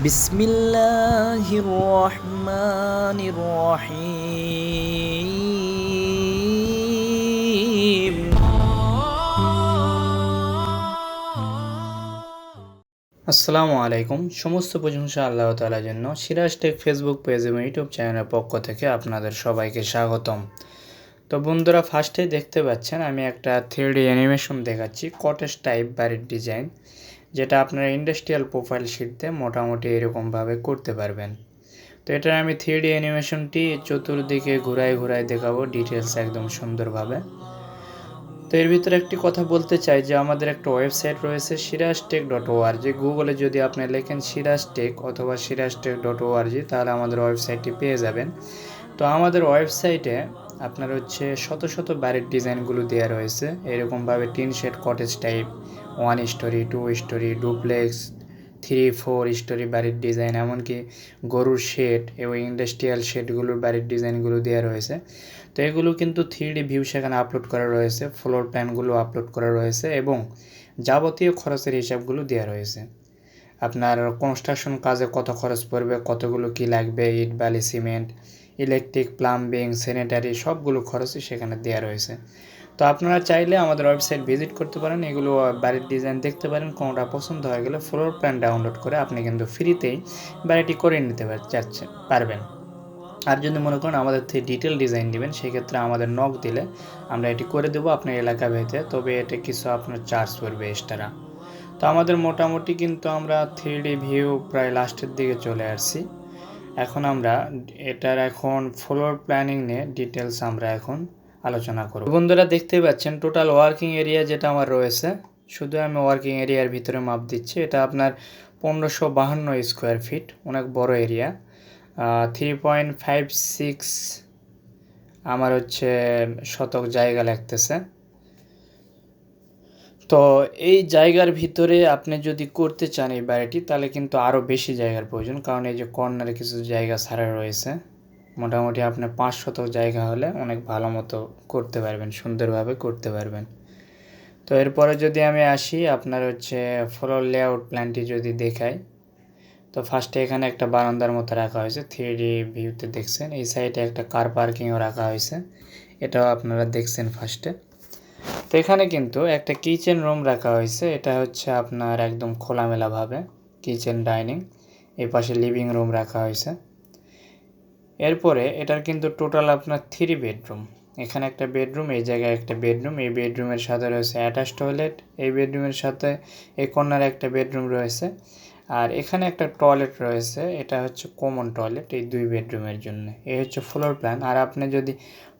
বিসমিল্লাহির রহমানির রহিম আসসালামু আলাইকুম। সমস্ত প্রশংসা আল্লাহ তালার জন্য। সিরাজ টেক ফেসবুক পেজ এবং ইউটিউব চ্যানেলের পক্ষ থেকে আপনাদের সবাইকে স্বাগতম। তো বন্ধুরা ফার্স্টেই দেখতে পাচ্ছেন, আমি একটা থ্রি ডি অ্যানিমেশন দেখাচ্ছি। কটেজ টাইপ বাড়ির ডিজাইন যেটা আপনার ইন্ডাস্ট্রিয়াল প্রোফাইল শিটতে মোটামুটি এরকমভাবে করতে পারবেন। তো এটার আমি থ্রি অ্যানিমেশনটি চতুর্দিকে ঘুরায় ঘুরায় দেখাবো ডিটেলস একদম সুন্দরভাবে। তো এর ভিতরে একটি কথা বলতে চাই যে, আমাদের একটা ওয়েবসাইট রয়েছে সিরাজ টেক ডট ওআরজি গুগলে যদি আপনি লেখেন সিরাজ টেক অথবা সিরাজ টেক ডট ওআরজি তাহলে আমাদের ওয়েবসাইটটি পেয়ে যাবেন। তো আমাদের ওয়েবসাইটে আপনার হচ্ছে শত শত বাড়ির ডিজাইনগুলো দেওয়া রয়েছে। এরকমভাবে tin shed cottage type one storey two storey duplex three four storey বাড়ির ডিজাইন এমনকি গরুর শেড এবং ইন্ডাস্ট্রিয়াল শেডগুলোর বাড়ির ডিজাইনগুলো দেওয়া রয়েছে। তো এগুলো কিন্তু থ্রি ডি ভিউ সেখানে আপলোড করা রয়েছে ফ্লোর প্ল্যানগুলো আপলোড করা রয়েছে এবং যাবতীয় খরচের হিসাবগুলো দেওয়া রয়েছে। আপনার কনস্ট্রাকশন কাজে কত খরচ পড়বে, কতগুলো কি লাগবে, ইট, বালি, সিমেন্ট ইলেকট্রিক প্লাম্বিং স্যানিটারি সবগুলো খরচই সেখানে দেওয়া রয়েছে। তো আপনারা চাইলে আমাদের ওয়েবসাইট ভিজিট করতে পারেন, এগুলো বাড়ির ডিজাইন দেখতে পারেন, কোনোটা পছন্দ হয়ে গেলে ফ্লোর প্ল্যান ডাউনলোড করে আপনি কিন্তু ফ্রিতেই বাড়িটি করে নিতে চাচ্ছেন, পারবেন। আর যদি মনে করেন আমাদের থেকে ডিটেল ডিজাইন নেবেন, সেক্ষেত্রে আমাদের নক দিলে আমরা এটি করে দেবো আপনার এলাকা ভেতে তবে এটা কিছু আপনার চার্জ পড়বে এক্সট্রা তো আমাদের মোটামুটি কিন্তু আমরা থ্রি ভিউ প্রায় লাস্টের দিকে চলে আসছি। এখন আমরা এটার এখন ফ্লোর প্ল্যানিং নিয়ে ডিটেলস আমরা এখন আলোচনা করব। বন্ধুরা দেখতে পাচ্ছেন টোটাল ওয়ার্কিং এরিয়া যেটা আমার রয়েছে, শুধু আমি ওয়ার্কিং এরিয়ার ভিতরে মাপ দিচ্ছি। এটা আপনার পনেরোশো বাহান্ন স্কোয়ার ফিট অনেক বড় area three point five six আমার হচ্ছে শতক জায়গা লাগতেছে। তো এই জায়গার ভিতরে আপনি যদি করতে চান এই বাড়িটি, তাহলে কিন্তু আরও বেশি জায়গার প্রয়োজন, কারণ এই যে কর্নারে কিছু জায়গা ছাড়া রয়েছে। মোটামুটি আপনার পাঁচ শতক জায়গা হলে অনেক ভালো মতো করতে পারবেন, সুন্দরভাবে করতে পারবেন। তো এরপরে যদি আমি আসি, আপনার হচ্ছে ফ্লোর লেআউট প্ল্যানটি যদি দেখাই, তো ফার্স্টে এখানে একটা বারান্দার মতো রাখা হয়েছে থ্রি ডি ভিউতে দেখছেন। এই সাইডে একটা কার পার্কিংও রাখা হয়েছে, এটাও আপনারা দেখছেন ফার্স্টে তো এখানে কিন্তু একটা কিচেন রুম রাখা হয়েছে, এটা হচ্ছে আপনার একদম খোলামেলাভাবে কিচেন ডাইনিং এই পাশে লিভিং রুম রাখা হয়েছে। এরপরে এটার কিন্তু টোটাল আপনার থ্রি বেডরুম এখানে একটা বেডরুম এই জায়গায় একটা বেডরুম এই বেডরুমের সাথে রয়েছে অ্যাটাচ টয়লেট এই বেডরুমের সাথে এই কর্নারে একটা বেডরুম রয়েছে। আর এখানে একটা টয়লেট রয়েছে, এটা হচ্ছে কমন টয়লেট এই দুই বেডরুমের জন্য। এই হচ্ছে ফ্লোর প্ল্যান আর আপনি যদি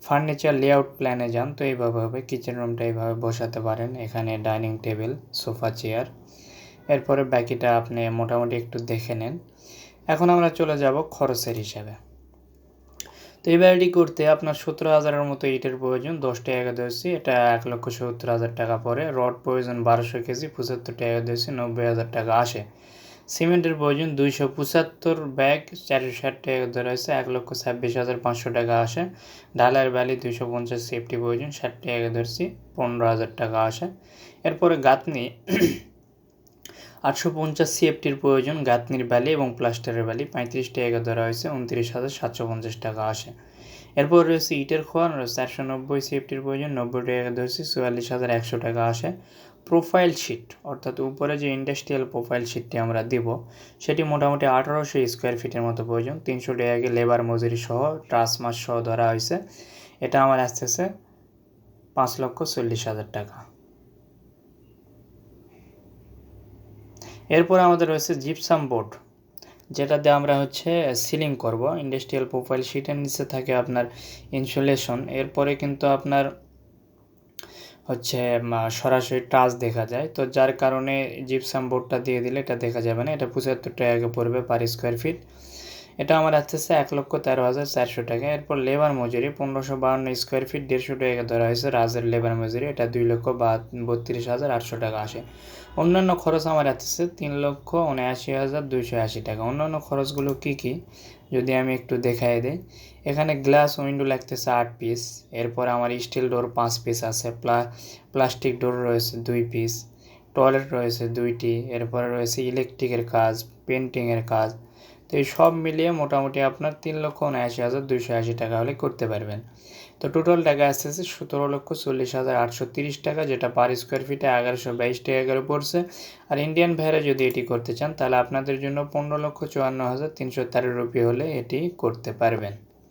ফার্নিচার লেআউট প্ল্যানে যান, তো এইভাবে হবে কিচেন রুমটা এইভাবে বসাতে পারেন। এখানে ডাইনিং টেবিল সোফা চেয়ার এরপরে বাকিটা আপনি মোটামুটি একটু দেখে নেন। এখন আমরা চলে যাব খরচের হিসাবে। তো এই বাড়িটি করতে আপনার সতেরো হাজারের মতো ইটের প্রয়োজন, দশ টাকা ধরছি এটা এক লক্ষ সত্তর হাজার টাকা পরে রড প্রয়োজন বারোশো কেজি পঁচাত্তর টাকা ধরছি নব্বই হাজার টাকা আসে। সিমেন্টের প্রয়োজন দুইশো পঁচাত্তর ব্যাগ, চারশো ষাট টাকা ধরে আছে এক লক্ষ ছাব্বিশ হাজার পাঁচশো টাকা আসে। ডালার ভ্যালি দুইশো পঞ্চাশ সেফটি প্রয়োজন, ষাট টাকা ধরছি পনেরো হাজার টাকা আসে। এরপরে গাঁথনি আটশো পঞ্চাশ সিএফটির প্রয়োজন গাঁথনির ভ্যালি এবং প্লাস্টারের ভ্যালি পঁয়ত্রিশ টাকা ধরা হয়েছে, উনত্রিশ হাজার সাতশো পঞ্চাশ টাকা আসে। এরপর রয়েছে ইটের খোয়ার, চারশো নব্বই সিএফটির প্রয়োজন নব্বই টাকা ধরছি চুয়াল্লিশ হাজার একশো টাকা আসে। প্রোফাইল শিট, অর্থাৎ উপরে যে ইন্ডাস্ট্রিয়াল প্রোফাইল শিটটি আমরা দেব, সেটি মোটামুটি আঠারোশো স্কোয়ার ফিটের মতো প্রয়োজন। তিনশো টাকাকে লেবার মজুরি সহ ট্রান্সমাস সহ ধরা হয়েছে। এটা আমার আসতেছে পাঁচ লক্ষ চল্লিশ হাজার টাকা। এরপর আমাদের রয়েছে জিপসাম বোর্ড যেটা দিয়ে আমরা হচ্ছে সিলিং করব। ইন্ডাস্ট্রিয়াল প্রোফাইল শিটের নিচে থাকে আপনার ইনসুলেশন এরপরে কিন্তু আপনার হচ্ছে সরাসরি টাচ দেখা যায়। তো যার কারণে জিপসাম বোর্ডটা দিয়ে দিলে এটা দেখা যাবে না। এটা পঁচাত্তর টাকা পড়বে পার স্কোয়ার ফিট এটা আমার আসতেছে এক লক্ষ তেরো হাজার চারশো টাকা। এরপর লেবার মজুরি পনেরোশো বাউন্ন স্কোয়ার ফিট দেড়শো টাকা ধরা হয়েছে। রাজের লেবার মজুরি, এটা দুই লক্ষ বত্রিশ হাজার আটশো টাকা আসে। অন্যান্য খরচ আমার আসতেছে তিন লক্ষ উনআশি হাজার দুইশো আশি টাকা। অন্যান্য খরচগুলো কী কী? যদি আমি একটু দেখাই দিই। এখানে গ্লাস উইন্ডো লাগতেছে আট পিস এরপর আমার স্টিল ডোর পাঁচ পিস আছে প্লা প্লাস্টিক ডোর রয়েছে দুই পিস টয়লেট রয়েছে দুইটি, এরপরে রয়েছে ইলেকট্রিকের কাজ পেন্টিংয়ের কাজ। তো এই সব মিলিয়ে মোটামুটি আপনার তিন লক্ষ উনআশি হাজার দুইশো আশি টাকা হলে করতে পারবেন। তো টোটাল টাকা আসতেছে সতেরো লক্ষ চল্লিশ হাজার আটশো তিরিশ টাকা, যেটা পার স্কোয়ার ফিটে এগারোশো বাইশ টাকা করে পড়ছে। আর ইন্ডিয়ান ভ্যারে যদি এটি করতে চান, তাহলে আপনাদের জন্য পনেরো লক্ষ চুয়ান্ন হাজার তিনশো তেরো রুপি হলে এটি করতে পারবেন।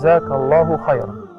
جزاك الله خيرا.